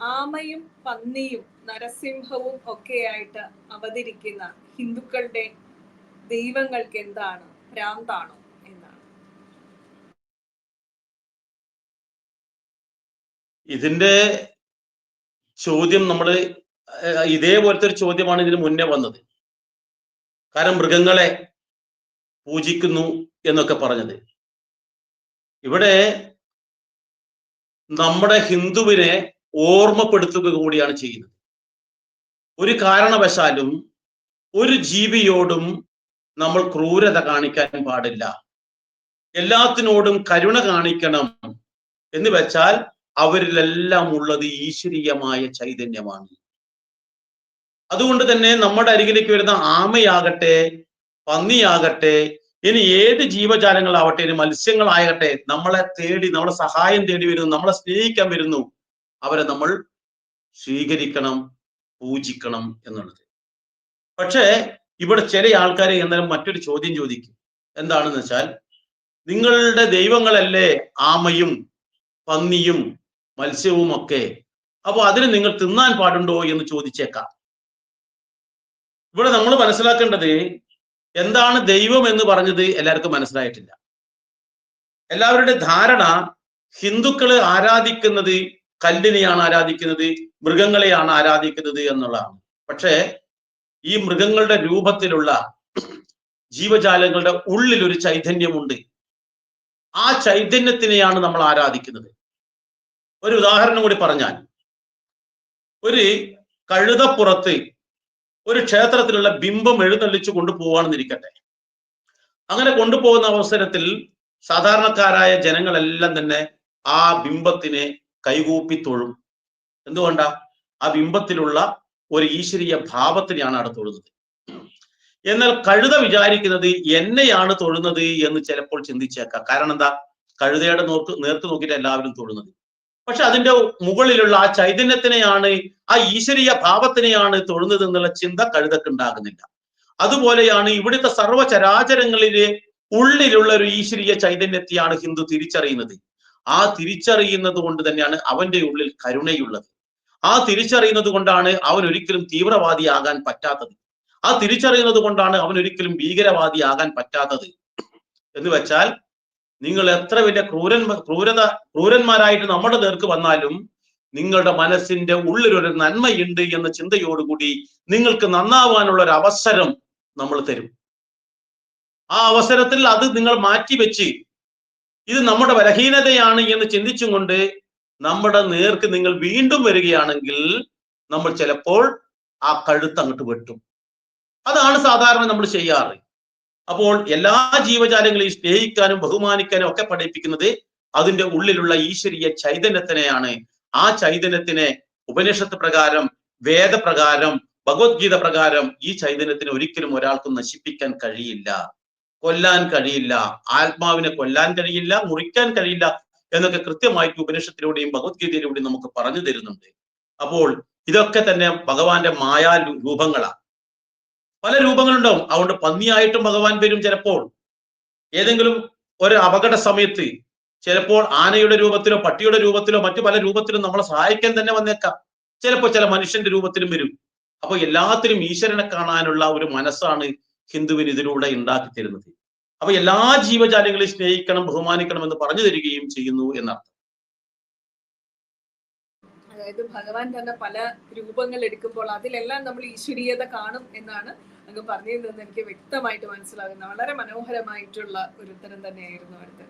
ആമയും പന്നിയും നരസിംഹവും ഒക്കെയായിട്ട് അവതരിക്കുന്ന ഹിന്ദുക്കളുടെ ദൈവങ്ങൾക്ക് എന്താണ്? ഭ്രാന്താണോ എന്നാണ്. ഇതിന്റെ ചോദ്യം നമ്മൾ ഇതേപോലത്തെ ഒരു ചോദ്യമാണ് ഇതിന് മുന്നേ വന്നത്. കാരണം മൃഗങ്ങളെ പൂജിക്കുന്നു എന്നൊക്കെ പറഞ്ഞത്. ഇവിടെ നമ്മുടെ ഹിന്ദുവിനെ ഓർമ്മപ്പെടുത്തുക കൂടിയാണ് ചെയ്യുന്നത്. ഒരു കാരണവശാലും ഒരു ജീവിയോടും നമ്മൾ ക്രൂരത കാണിക്കാൻ പാടില്ല. എല്ലാത്തിനോടും കരുണ കാണിക്കണം എന്ന് വെച്ചാൽ അവരിലെല്ലാം ഉള്ളത് ഈശ്വരീയമായ ചൈതന്യമാണ്. അതുകൊണ്ട് തന്നെ നമ്മുടെ അരികിലേക്ക് വരുന്ന ആമയാകട്ടെ പന്നിയാകട്ടെ ഇനി ഏത് ജീവജാലങ്ങളാവട്ടെ ഇനി മത്സ്യങ്ങളാകട്ടെ നമ്മളെ തേടി നമ്മളെ സഹായം തേടി വരുന്നു നമ്മളെ സ്നേഹിക്കാൻ വരുന്നു അവരെ നമ്മൾ സ്വീകരിക്കണം പൂജിക്കണം എന്നുള്ളത്. പക്ഷേ ഇവിടെ ചില ആൾക്കാരെ എന്നാലും മറ്റൊരു ചോദ്യം ചോദിക്കും. എന്താണെന്ന് വെച്ചാൽ നിങ്ങളുടെ ദൈവങ്ങളല്ലേ ആമയും പന്നിയും മത്സ്യവും ഒക്കെ അപ്പോൾ അതിന് നിങ്ങൾ തിന്നാൻ പാടുണ്ടോ എന്ന് ചോദിച്ചേക്കാം. ഇവിടെ നമ്മൾ മനസ്സിലാക്കേണ്ടത് എന്താണ് ദൈവം എന്ന് പറഞ്ഞത് എല്ലാവർക്കും മനസ്സിലായിട്ടില്ല. എല്ലാവരുടെ ധാരണ ഹിന്ദുക്കൾ ആരാധിക്കുന്നത് കല്ലിനെയാണ് ആരാധിക്കുന്നത് മൃഗങ്ങളെയാണ് ആരാധിക്കുന്നത് എന്നുള്ളതാണ്. പക്ഷേ ഈ മൃഗങ്ങളുടെ രൂപത്തിലുള്ള ജീവജാലങ്ങളുടെ ഉള്ളിൽ ഒരു ചൈതന്യമുണ്ട്. ആ ചൈതന്യത്തിനെയാണ് നമ്മൾ ആരാധിക്കുന്നത്. ഒരു ഉദാഹരണം കൂടി പറഞ്ഞാൽ ഒരു കഴുതപ്പുറത്ത് ഒരു ക്ഷേത്രത്തിലുള്ള ബിംബം എഴുന്നള്ളിച്ചു കൊണ്ടുപോവാണെന്നിരിക്കട്ടെ അങ്ങനെ കൊണ്ടുപോകുന്ന അവസരത്തിൽ സാധാരണക്കാരായ ജനങ്ങളെല്ലാം തന്നെ ആ ബിംബത്തിനെ കൈകൂപ്പി തൊഴും എന്തുകൊണ്ടാ? ആ ബിംബത്തിലുള്ള ഒരു ഈശ്വരീയ ഭാവത്തിനെയാണ് അവിടെ തൊഴുന്നത്. എന്നാൽ കഴുത വിചാരിക്കുന്നത് എന്നെയാണ് തൊഴുന്നത് എന്ന് ചിലപ്പോൾ ചിന്തിച്ചേക്കാം. കാരണം എന്താ? കഴുതയുടെ നോക്ക് നേർക്ക് നോക്കിയിട്ട് എല്ലാവരും തൊഴുന്നത്. പക്ഷെ അതിന്റെ മുകളിലുള്ള ആ ചൈതന്യത്തിനെയാണ് ആ ഈശ്വരീയ ഭാവത്തിനെയാണ് തൊഴുന്നത് എന്നുള്ള ചിന്ത കഴുതക്ക് ഉണ്ടാകുന്നില്ല. അതുപോലെയാണ് ഇവിടുത്തെ സർവചരാചരങ്ങളിലെ ഉള്ളിലുള്ള ഒരു ഈശ്വരീയ ചൈതന്യത്തെയാണ് ഹിന്ദു തിരിച്ചറിയുന്നത്. ആ തിരിച്ചറിയുന്നത് കൊണ്ട് തന്നെയാണ് അവന്റെ ഉള്ളിൽ കരുണയുള്ളത്. ആ തിരിച്ചറിയുന്നത് കൊണ്ടാണ് അവൻ ഒരിക്കലും തീവ്രവാദിയാകാൻ പറ്റാത്തത്. ആ തിരിച്ചറിയുന്നത് കൊണ്ടാണ് അവൻ ഒരിക്കലും ഭീകരവാദിയാകാൻ പറ്റാത്തത്. എന്ന് വെച്ചാൽ നിങ്ങൾ എത്ര വലിയ ക്രൂരൻ ക്രൂരത ക്രൂരന്മാരായിട്ട് നമ്മുടെ നേർക്ക് വന്നാലും നിങ്ങളുടെ മനസ്സിന്റെ ഉള്ളിലൊരു നന്മയുണ്ട് എന്ന ചിന്തയോടുകൂടി നിങ്ങൾക്ക് നന്നാവാനുള്ള ഒരു അവസരം നമ്മൾ തരും. ആ അവസരത്തിൽ അത് നിങ്ങൾ മാറ്റിവെച്ച് ഇത് നമ്മുടെ ബലഹീനതയാണ് എന്ന് ചിന്തിച്ചും കൊണ്ട് നമ്മുടെ നേർക്ക് നിങ്ങൾ വീണ്ടും വരികയാണെങ്കിൽ നമ്മൾ ചിലപ്പോൾ ആ കഴുത്ത് അങ്ങോട്ട് വെട്ടും. അതാണ് സാധാരണ നമ്മൾ ചെയ്യാറ്. അപ്പോൾ എല്ലാ ജീവജാലങ്ങളെയും സ്നേഹിക്കാനും ബഹുമാനിക്കാനും ഒക്കെ പഠിപ്പിക്കുന്നത് അതിന്റെ ഉള്ളിലുള്ള ഈശ്വരീയ ചൈതന്യത്തിനെയാണ്. ആ ചൈതന്യത്തിനെ ഉപനിഷത്ത് പ്രകാരം വേദപ്രകാരം ഭഗവത്ഗീത പ്രകാരം ഈ ചൈതന്യത്തിന് ഒരിക്കലും ഒരാൾക്കും നശിപ്പിക്കാൻ കഴിയില്ല. കൊല്ലാൻ കഴിയില്ല ആത്മാവിനെ കൊല്ലാൻ കഴിയില്ല മുറിക്കാൻ കഴിയില്ല എന്നൊക്കെ കൃത്യമായിട്ട് ഉപനിഷത്തിലൂടെയും ഭഗവത്ഗീതയിലൂടെയും നമുക്ക് പറഞ്ഞു തരുന്നുണ്ട്. അപ്പോൾ ഇതൊക്കെ തന്നെ ഭഗവാന്റെ മായാ രൂപങ്ങളാണ് പല രൂപങ്ങളുണ്ടാവും. അതുകൊണ്ട് പന്നിയായിട്ടും ഭഗവാൻ വരും ചിലപ്പോൾ. ഏതെങ്കിലും ഒരു അപകട സമയത്ത് ചിലപ്പോൾ ആനയുടെ രൂപത്തിലോ പട്ടിയുടെ രൂപത്തിലോ മറ്റു പല രൂപത്തിലും നമ്മളെ സഹായിക്കാൻ തന്നെ വന്നേക്കാം. ചിലപ്പോൾ ചില മനുഷ്യന്റെ രൂപത്തിലും വരും. അപ്പൊ എല്ലാത്തിലും ഈശ്വരനെ കാണാനുള്ള ഒരു മനസ്സാണ് ഹിന്ദുവിന് ഇതിലൂടെ ഉണ്ടാക്കി തരുന്നത്. അപ്പൊ എല്ലാ ജീവജാലങ്ങളെയും സ്നേഹിക്കണം ബഹുമാനിക്കണം എന്ന് പറഞ്ഞു തരികയും ചെയ്യുന്നു എന്നർത്ഥം. അതായത് ഭഗവാൻ തന്നെ പല രൂപങ്ങൾ എടുക്കുമ്പോൾ അതിലെല്ലാം നമ്മൾ ഈശ്വരീയത കാണും എന്നാണ് അങ്ങ് പറഞ്ഞിരുന്നത്. എനിക്ക് വ്യക്തമായിട്ട് മനസ്സിലാകുന്ന. വളരെ മനോഹരമായിട്ടുള്ള ഒരു ഉത്തരം തന്നെയായിരുന്നു അടുത്ത്